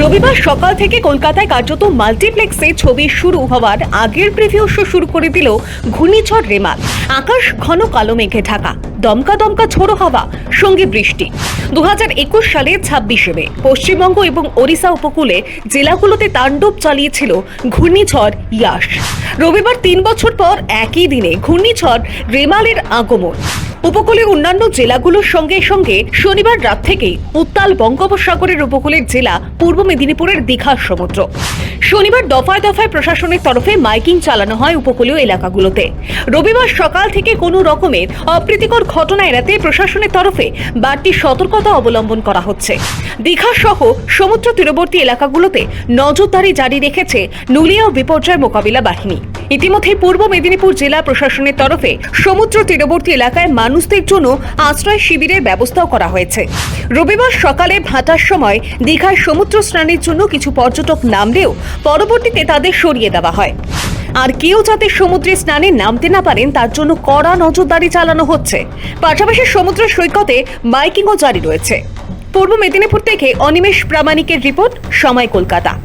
রবিবার সকাল থেকে কলকাতায় কার্যত মাল্টিপ্লেক্সে ছবি শুরু হওয়ার আগের প্রিভিউ শো শুরু করে দিল ঘূর্ণিঝড় রেমাল। আকাশ ঘন কালো মেঘে ঢাকা। দমকা দমকা ঝোড়ো হাওয়া, সঙ্গে বৃষ্টি। দু একুশ সালে ছাব্বিশে মে, পশ্চিমবঙ্গ এবং ওড়িশা উপকূলে জেলাগুলোতে তাণ্ডব চালিয়েছিল ঘূর্ণিঝড় ইয়াস রবিবার তিন বছর পর একই দিনে ঘূর্ণিঝড় রেমালের আগমন। উপকূলের অন্যান্য জেলাগুলোর সঙ্গে সঙ্গে শনিবার রাত থেকেই উত্তাল বঙ্গোপসাগরের উপকূলের জেলা পূর্ব মেদিনীপুরের দীঘার সমুদ্র। শনিবার দফায় দফায় প্রশাসনের তরফে মাইকিং চালানো হয় উপকূলীয় এলাকাগুলোতে। রবিবার সকাল থেকে কোনো রকমের অপ্রীতিকর ঘটনা এড়াতে প্রশাসনের তরফে বাড়তি সতর্কতা অবলম্বন করা হচ্ছে। দীঘা সহ সমুদ্র তীরবর্তী এলাকাগুলোতে নজরদারি জারি রেখেছে নুলিয়া বিপর্যয় মোকাবিলা বাহিনী। ইতিমধ্যে পূর্ব মেদিনীপুর জেলা প্রশাসনের তরফে সমুদ্র তীরবর্তী এলাকায় মানুষদের জন্য আশ্রয় শিবিরের ব্যবস্থাও করা হয়েছে। রবিবার সকালে ভাটার সময় দীঘায় সমুদ্র স্নানের জন্য কিছু পর্যটক নামলেও পরবর্তীতে তাদের সরিয়ে দেওয়া হয়। আর কেউ যাতে সমুদ্রে স্নানে নামতে না পারেন, তার জন্য কড়া নজরদারি চালানো হচ্ছে। পাশাপাশি সমুদ্র সৈকতে বাইকিংও জারি রয়েছে। পূর্ব মেদিনীপুর থেকে অনিমেষ প্রামাণিকের রিপোর্ট, সময় কলকাতা।